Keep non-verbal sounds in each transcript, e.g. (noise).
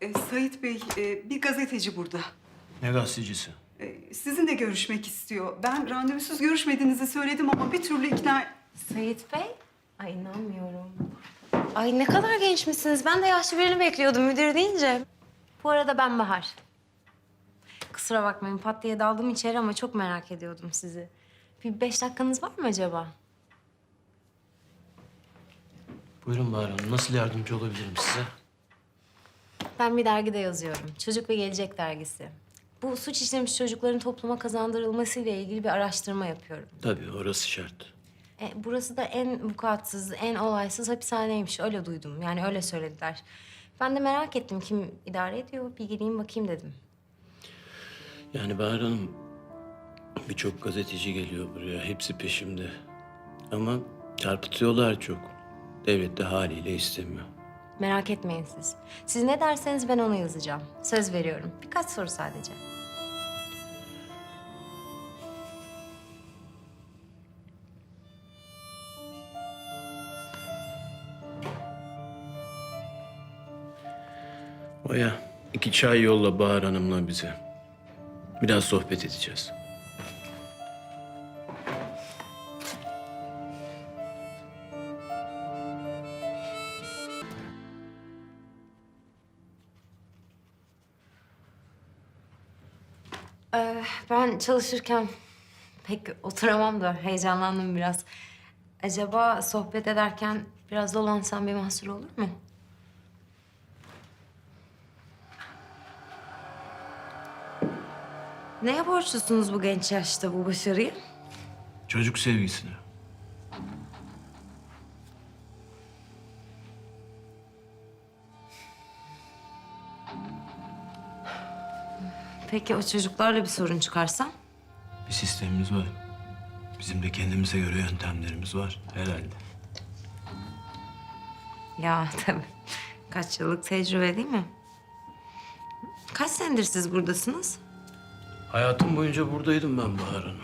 E, Sait Bey, e, bir gazeteci burada. Ne gazetecisi? E, sizinle görüşmek istiyor. Ben randevusuz görüşmediğinizi söyledim ama bir türlü ikna... Sait Bey? Ay inanmıyorum. Ay ne kadar gençmişsiniz. Ben de yaşlı birini bekliyordum müdür deyince. Bu arada ben Bahar. Kusura bakmayın pat diye daldım içeri ama çok merak ediyordum sizi. Bir beş dakikanız var mı acaba? Buyurun Bahar Hanım. Nasıl yardımcı olabilirim size? Ben bir dergide yazıyorum. Çocuk ve Gelecek dergisi. Bu suç işlemiş çocukların topluma kazandırılması ile ilgili bir araştırma yapıyorum. Tabii orası şart. E, burası da en vukuatsız, en olaysız hapishaneymiş. Öyle duydum. Yani öyle söylediler. Ben de merak ettim kim idare ediyor. Bir geleyim bakayım dedim. Yani Bahar Hanım birçok gazeteci geliyor buraya. Hepsi peşimde. Ama çarpıtıyorlar çok. Devlet de haliyle istemiyor. Merak etmeyin siz. Siz ne derseniz ben onu yazacağım. Söz veriyorum. Birkaç soru sadece. Oya iki çay yolla Bahar Hanım'la bize. Biraz sohbet edeceğiz. Çalışırken pek oturamam da heyecanlandım biraz. Acaba sohbet ederken biraz dolansam bir mahsur olur mu? Neye borçlusunuz bu genç yaşta bu başarıyı? Çocuk sevgisine. Peki o çocuklarla bir sorun çıkarsa? Bir sistemimiz var. Bizim de kendimize göre yöntemlerimiz var herhalde. Ya tabii. Kaç yıllık tecrübe değil mi? Kaç senedir siz buradasınız? Hayatım boyunca buradaydım ben Bahar Hanım.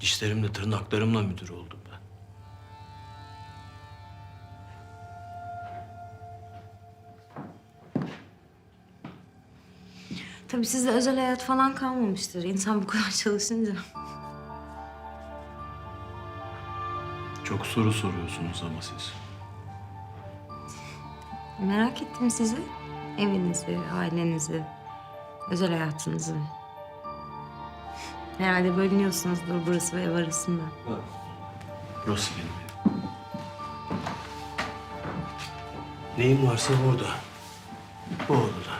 Dişlerimle, tırnaklarımla müdür oldum Tabii sizde özel hayat falan kalmamıştır. İnsan bu kadar çalışınca. Çok soru soruyorsunuz ama siz. Merak ettim sizi. Evinizi, ailenizi, özel hayatınızı. Herhalde bölünüyorsunuzdur burası ve ev arasında. Burası benim evim. Neyim varsa burada. Bu odada.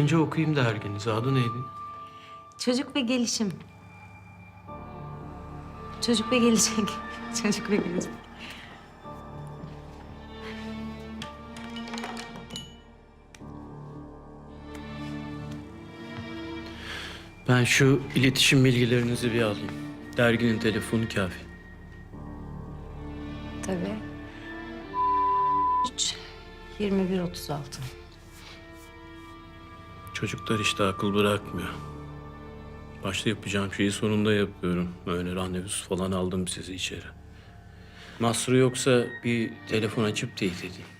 Çıkınca okuyayım derginizi. Adı neydi? Çocuk ve gelişim. Çocuk ve gelecek. (laughs) Çocuk ve gelecek. Ben şu iletişim bilgilerinizi bir alayım. Derginin telefonu kafi. Tabii. 3, 21, 36. Çocuklar işte akıl bırakmıyor. Başta yapacağım şeyi sonunda yapıyorum. Öyle randevusuz falan aldım sizi içeri. Mahsuru yoksa bir telefon açıp teyit edin.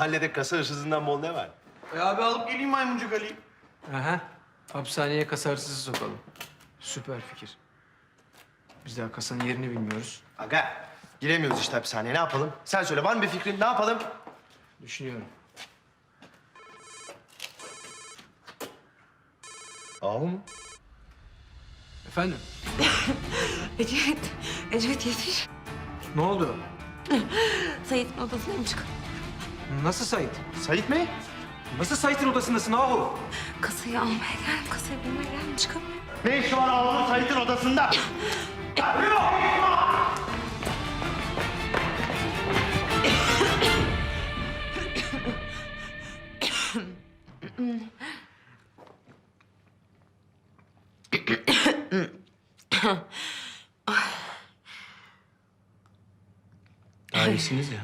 Mahallede kasa hırsızından bol ne var? E abi alıp geleyim maymuncuk Ali'yi. Aha. Hapishaneye kasa hırsızı sokalım. Süper fikir. Biz daha kasanın yerini bilmiyoruz. Aga, giremiyoruz işte hapishaneye. Ne yapalım? Sen söyle, var mı bir fikrin? Ne yapalım? Düşünüyorum. Ahu mu? Efendim? (laughs) Ecevit. Ecevit yetiş. Ne oldu? Sait odasındayım çık. Nasıl Sait? Sait mi? Nasıl Sait'in odasındasın ahu? Kasayı almaya geldim. Kasayı bulmaya geldim. Çıkamıyorum. Ne işi var ağamın Sait'in odasında? Daha iyisiniz ya.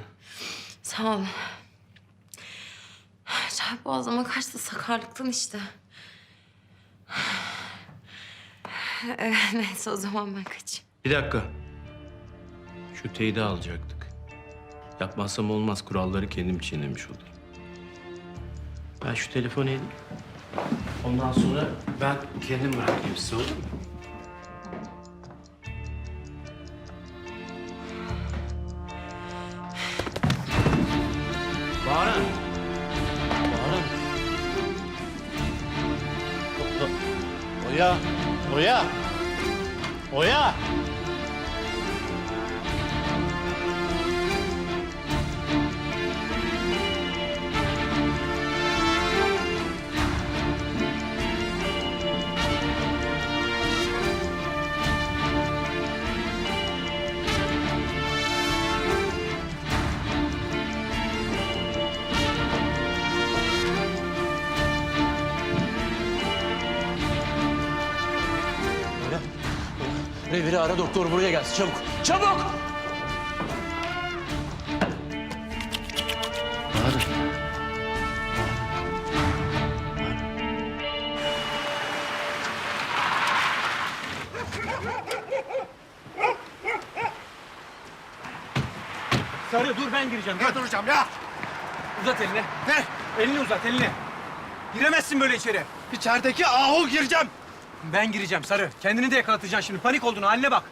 Sağ olun. Boğazıma kaçtı sakarlıktan işte. Ee, Neyse o zaman ben kaçayım. Bir dakika. Şu teyidi alacaktık. Yapmazsam olmaz. Kuralları kendim çiğnemiş olurum. Ben şu telefonu edeyim. Ondan sonra ben kendim bırakayım size olur mu? Oya, Oya, Oya. Reviri ara doktor buraya gelsin çabuk. Çabuk! Sarı dur ben gireceğim. Ne duracağım ya? Uzat elini. Ne? Elini uzat elini. Giremezsin böyle içeri. İçerideki ahu gireceğim. Ben gireceğim Sarı. Kendini de yakalatacaksın şimdi. Panik oldun haline bak.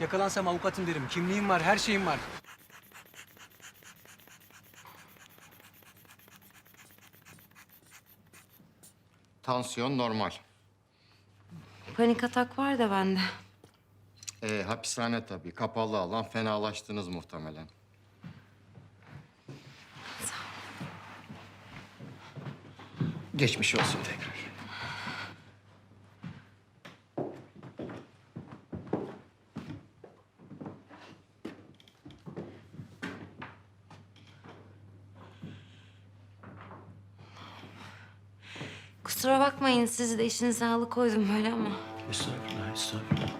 Yakalansam avukatım derim. Kimliğim var, her şeyim var. Tansiyon normal. Panik atak var da bende. Ee, hapishane tabii. Kapalı alan. Fenalaştınız muhtemelen. Geçmiş olsun tekrar. Kusura bakmayın sizi de işinize alıkoydum böyle ama. Estağfurullah, estağfurullah.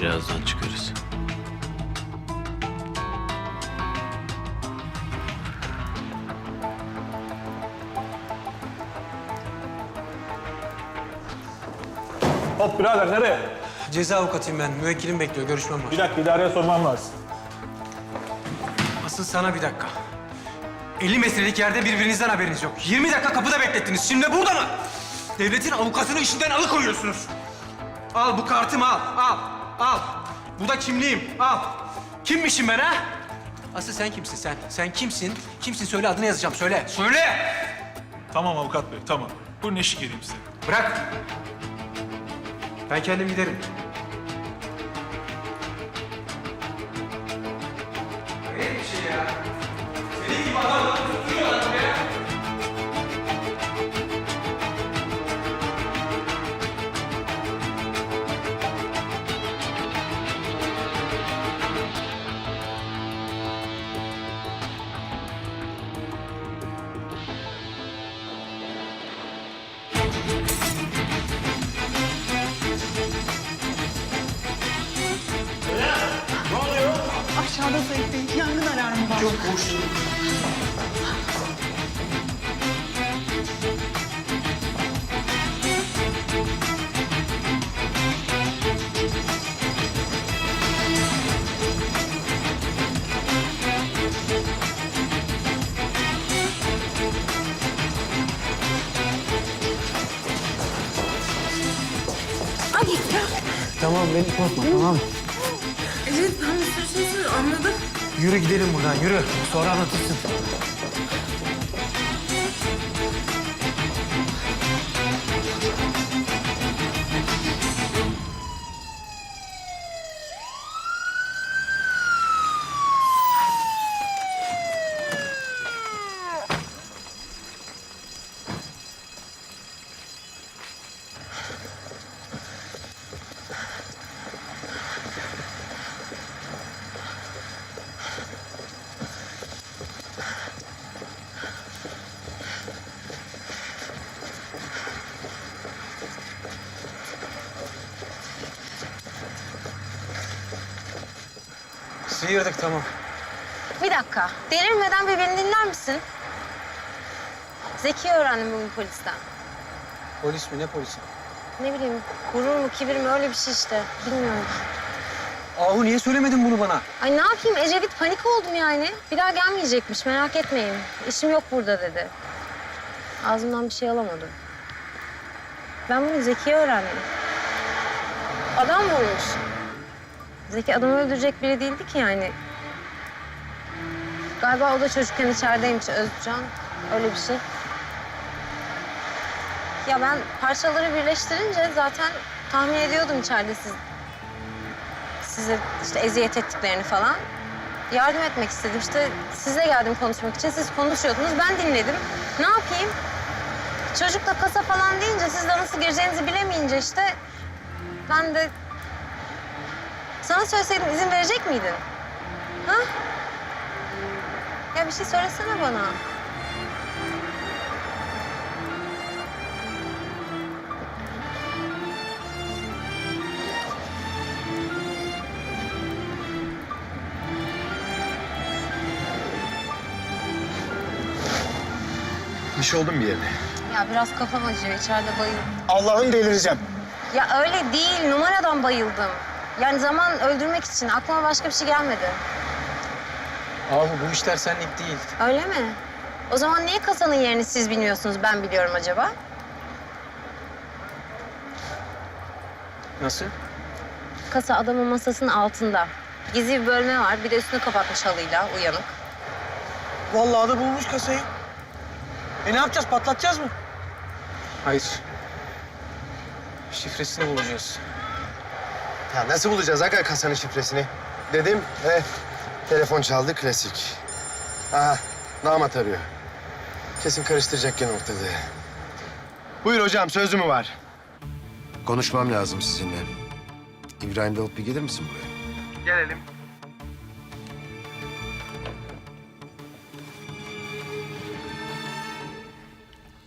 Birazdan çıkarız. Hop birader nereye? Ceza avukatıyım ben. Müvekkilim bekliyor. Görüşmem var. Bir dakika idareye sormam lazım. Asıl sana bir dakika. 50 metrelik yerde birbirinizden haberiniz yok. 20 dakika kapıda beklettiniz. Şimdi burada mı? Devletin avukatını işinden alıkoyuyorsunuz. Al bu kartımı al, al, al. Bu da kimliğim, al. Kimmişim ben ha? Asıl sen kimsin sen? Sen kimsin? Kimsin söyle adını yazacağım söyle. Söyle! Tamam avukat bey tamam. Buyurun eşlik edeyim size. Bırak. Ben kendim giderim. Sait Bey, yangın alarmı var. Yok boş. Tamam beni korkma tamam. Evet ben bir sürü şey anladım. Yürü gidelim buradan yürü. Sonra anlatırsın. Sıyırdık tamam. Bir dakika. Delirmeden bir beni dinler misin? Zeki öğrendim bugün polisten. Polis mi ne polisi? Ne bileyim gurur mu kibir mi öyle bir şey işte. Bilmiyorum. Ahu niye söylemedin bunu bana? Ay ne yapayım Ecevit panik oldum yani. Bir daha gelmeyecekmiş merak etmeyin. İşim yok burada dedi. Ağzımdan bir şey alamadım. Ben bunu Zeki'ye öğrendim. Adam vurmuş. Zeki adamı öldürecek biri değildi ki yani. Galiba o da çocukken içerideymiş Özcan. Öyle bir şey. Ya ben parçaları birleştirince zaten tahmin ediyordum içeride siz size işte eziyet ettiklerini falan. Yardım etmek istedim. İşte size geldim konuşmak için. Siz konuşuyordunuz. Ben dinledim. Ne yapayım? Çocuk da kasa falan deyince siz de nasıl gireceğinizi bilemeyince işte ben de sana söyleseydim izin verecek miydin? Ha? Ya bir şey söylesene bana. Bir şey oldu mu bir yerine? Ya biraz kafam acıyor. İçeride bayıldım. Allah'ım delireceğim. Ya öyle değil. Numaradan bayıldım. Yani zaman öldürmek için. Aklıma başka bir şey gelmedi. Ahu bu işler senlik değil. Öyle mi? O zaman niye kasanın yerini siz bilmiyorsunuz, ben biliyorum acaba? Nasıl? Kasa adamın masasının altında. Gizli bir bölme var. Bir de üstünü kapatmış halıyla, uyanık. Vallahi da bulmuş kasayı. E ne yapacağız? Patlatacağız mı? Hayır. Şifresini bulacağız. Ya nasıl bulacağız Hakan kasanın şifresini? Dedim ve telefon çaldı klasik. Aha damat arıyor. Kesin karıştıracak gene ortalığı. Buyur hocam sözü mü var? Konuşmam lazım sizinle. İbrahim Davut bir gelir misin buraya? Gelelim.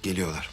Geliyorlar.